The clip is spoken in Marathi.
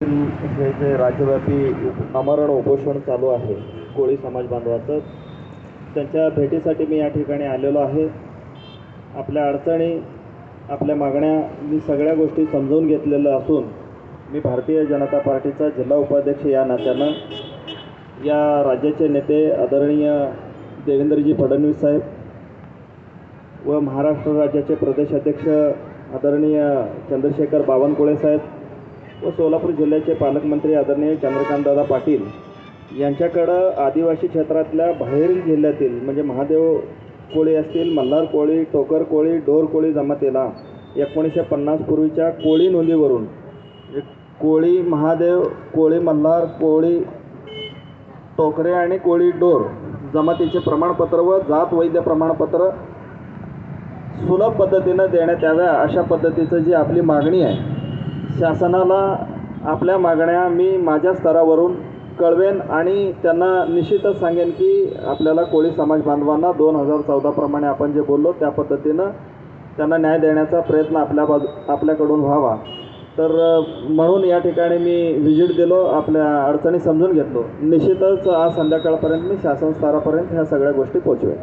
हे जे राज्यव्यापी आमरण उपोषण चालू आहे कोळी समाज बांधवाचं. त्यांच्या भेटीसाठी मी या ठिकाणी आलेलो आहे. आपल्या अडचणी आपल्या मागण्या मी सगळ्या गोष्टी समजून घेतलेल्या असून मी भारतीय जनता पार्टीचा जिल्हा उपाध्यक्ष या नात्यानं. या राज्याचे नेते आदरणीय देवेंद्रजी फडणवीस साहेब व महाराष्ट्र राज्याचे प्रदेशाध्यक्ष आदरणीय चंद्रशेखर बावनकुळे साहेब. व सोलापूर जिल्ह्याचे पालकमंत्री आदरणीय चंद्रकांतदादा पाटील यांच्याकडं आदिवासी क्षेत्रातल्या बाहेरील जिल्ह्यातील म्हणजे महादेव कोळी असतील मल्हार कोळी टोकर कोळी डोर कोळी जमातीला एकोणीसशे पन्नास पूर्वीच्या कोळी नोंदीवरून कोळी महादेव कोळी मल्हार कोळी टोकरे आणि कोळी डोर जमातीचे प्रमाणपत्र व जात वैद्य प्रमाणपत्र सुलभ पद्धतीनं देण्यात याव्या अशा पद्धतीचं जी आपली मागणी आहे शासनाला आपल्या मागण्या मी माझ्या स्तरावरून कळवेन आणि त्यांना निश्चितच सांगेन की आपल्याला कोळी समाज बांधवांना दोन हजार चौदाप्रमाणे आपण जे बोललो त्या पद्धतीनं त्यांना न्याय देण्याचा प्रयत्न आपल्या बाजू आपल्याकडून व्हावा. तर म्हणून या ठिकाणी मी व्हिजिट दिलो आपल्या अडचणी समजून घेतलो. निश्चितच आज संध्याकाळपर्यंत मी शासन स्तरापर्यंत ह्या सगळ्या गोष्टी पोचवेन